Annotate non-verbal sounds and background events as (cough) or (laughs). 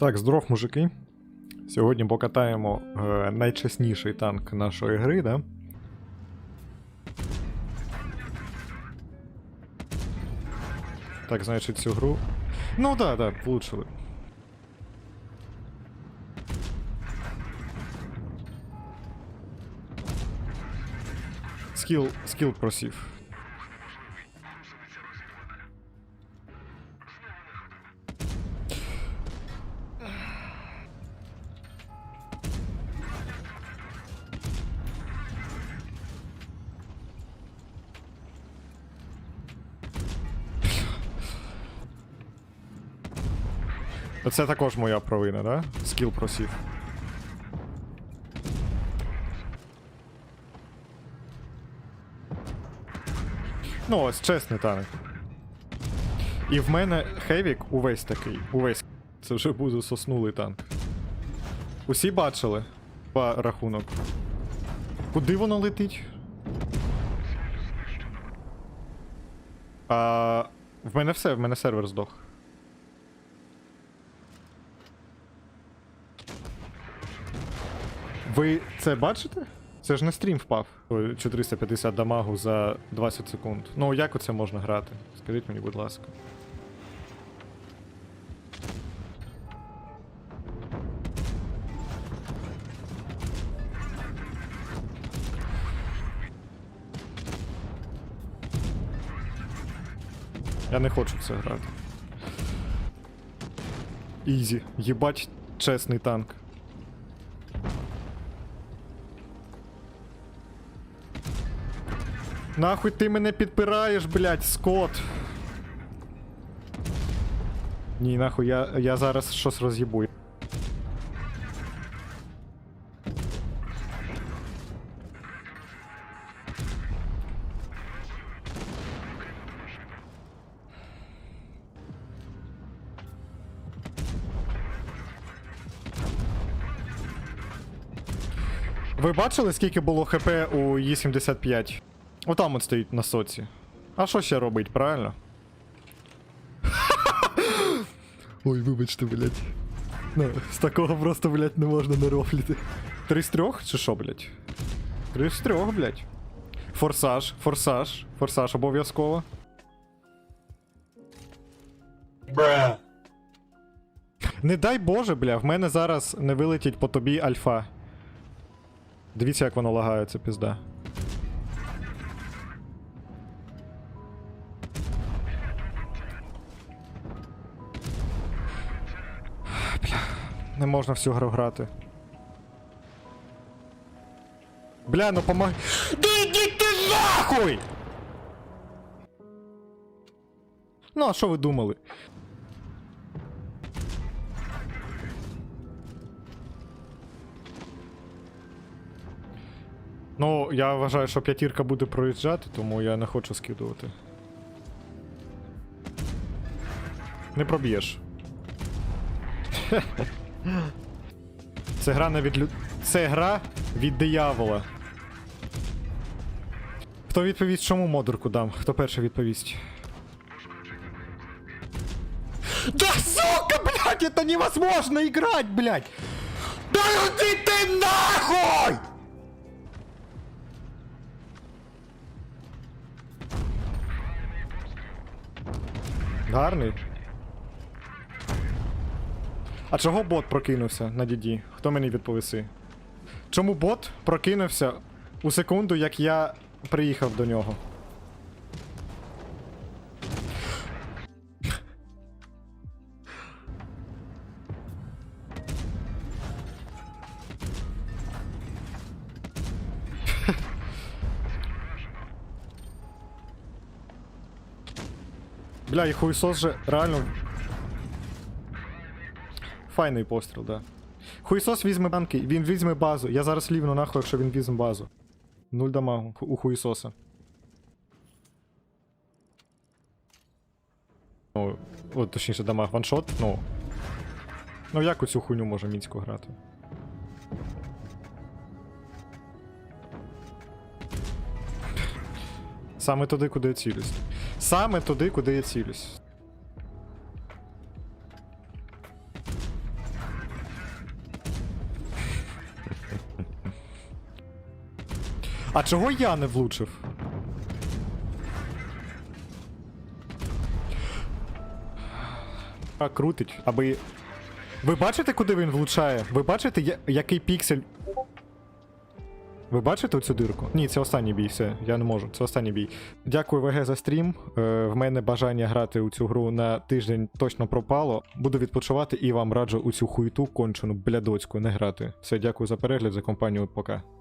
Так, здоров, мужики. Сьогодні покатаємо е, найчесніший танк нашої гри, да? Так, значить, цю гру. Ну да, да, влучили. Скіл, скіл просів. Це також моя провина, да? Скіл просів. Ну, ось чесний танк. І в мене Хевік увесь такий. Увесь. (laughs) Це вже буде соснулий танк. Усі бачили по рахунок. Куди воно летить? А, в мене все, в мене сервер здох. Ви це бачите? Це ж не стрім впав. 450 дамагу за 20 секунд. Ну як оце можна грати? Скажіть мені, будь ласка. Я не хочу це грати. Ізі. Єбать, чесний танк. Нахуй ти мене підпираєш, блядь, скот. Ні, нахуй, я, я зараз щось роз'їбую. Ви бачили, скільки було хп у Є75? Отам от стоїть на соці. А що ще робить, правильно? (laughs) Ой, вибачте, блядь. Ну, з такого просто, блядь, не можна не рофліти. Три з трьох чи що, блядь? Три з трьох, блядь. Форсаж, форсаж, форсаж обов'язково. Bruh. Не дай Боже, бля, в мене зараз не вилетить по тобі альфа. Дивіться, як воно лагає, це пізда. Не можна всю гру грати. Бля, ну помог. Да йдіть ти нахуй! Ну, а що ви думали? Ну, я вважаю, що п'ятірка буде проїжджати, тому я не хочу скидувати. Не проб'єш. Це гра не від лю... Це гра від диявола. Хто відповість, чому модерку дам? Хто перший відповість? Да сука, блядь, это невозможно играть, блядь! Да иди ты нахуй! Гарний. А чого бот прокинувся на діді? Хто мені відповіси? Чому бот прокинувся у секунду, як я приїхав до нього? Бля, і хуйсос же реально. Файний постріл, да. Хуйсос візьме банки, він візьме базу. Я зараз лівну нахуй, якщо він візьме базу. Нуль дамагу у хуйсоса. Ну, от точніше дамаг ваншот, ну. Ну як у цю хуйню може мінську грати? Саме туди, куди я цілюсь. Саме туди, куди я цілюсь. А чого я не влучив? А крутить, аби. Ви бачите, куди він влучає? Ви бачите, я- який піксель. Ви бачите цю дирку? Ні, це останній бій, все, я не можу. Це останній бій. Дякую ВГ за стрім. Е, в мене бажання грати у цю гру на тиждень точно пропало. Буду відпочивати і вам раджу у цю хуйту кончену блядоцьку не грати. Все, дякую за перегляд, за компанію. Пока.